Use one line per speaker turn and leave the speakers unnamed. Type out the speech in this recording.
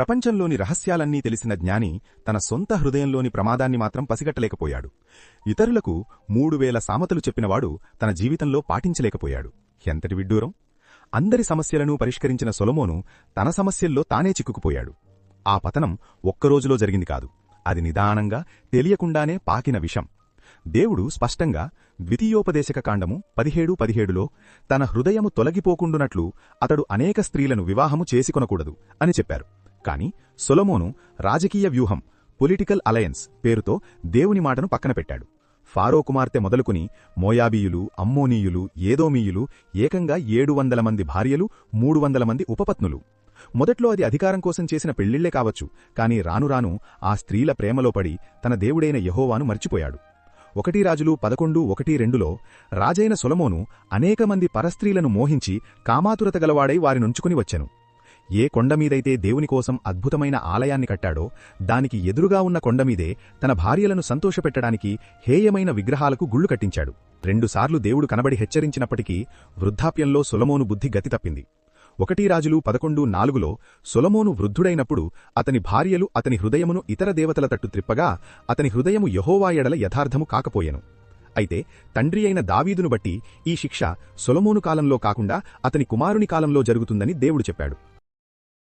ప్రపంచంలోని రహస్యాలన్నీ తెలిసిన జ్ఞాని తన సొంత హృదయంలోని ప్రమాదాన్ని మాత్రం పసిగట్టలేకపోయాడు. ఇతరులకు మూడు వేల సామతలు చెప్పినవాడు తన జీవితంలో పాటించలేకపోయాడు. ఎంతటి విడ్డూరం! అందరి సమస్యలను పరిష్కరించిన సొలమోను తన సమస్యల్లో తానే చిక్కుకుపోయాడు. ఆ పతనం ఒక్కరోజులో జరిగింది కాదు. అది నిదానంగా తెలియకుండానే పాకిన విషం. దేవుడు స్పష్టంగా ద్వితీయోపదేశక కాండము పదిహేడు పదిహేడులో తన హృదయము తొలగిపోకుండునట్లు అతడు అనేక స్త్రీలను వివాహము చేసుకొనకూడదు అని చెప్పారు. కాని సొలమోను రాజకీయ వ్యూహం పొలిటికల్ అలయన్స్ పేరుతో దేవుని మాటను పక్కన పెట్టాడు. ఫారో కుమార్తె మొదలుకుని మోయాబీయులు అమ్మోనీయులు ఏదోమీయులు ఏకంగా ఏడు వందల మంది భార్యలు మూడు వందల మంది ఉపపత్నులు. మొదట్లో అది అధికారం కోసం చేసిన పెళ్ళిళ్ళే కావచ్చు కాని రానురాను ఆ స్త్రీల ప్రేమలో పడి తన దేవుడైన యహోవాను మర్చిపోయాడు. ఒకటి రాజులు పదకొండు ఒకటి రెండులో రాజైన సొలమోను అనేకమంది పరస్త్రీలను మోహించి కామాతురత గలవాడై వారినుంచుకుని వచ్చెను. ఏ కొండమీదైతే దేవుని కోసం అద్భుతమైన ఆలయాన్ని కట్టాడో దానికి ఎదురుగా ఉన్న కొండమీదే తన భార్యలను సంతోషపెట్టడానికి హేయమైన విగ్రహాలకు గుళ్ళు కట్టించాడు. రెండుసార్లు దేవుడు కనబడి హెచ్చరించినప్పటికీ వృద్ధాప్యంలో సొలమోను బుద్ధి గతి తప్పింది. ఒకటి రాజులు పదకొండు నాలుగులో సొలమోను వృద్ధుడైనప్పుడు అతని భార్యలు అతని హృదయమును ఇతర దేవతల తట్టు త్రిప్పగా అతని హృదయము యహోవాయడల యథార్థము కాకపోయెను. అయితే తండ్రి అయిన దావీదును బట్టి ఈ శిక్ష సొలమోను కాలంలో కాకుండా అతని కుమారుని కాలంలో జరుగుతుందని దేవుడు చెప్పాడు.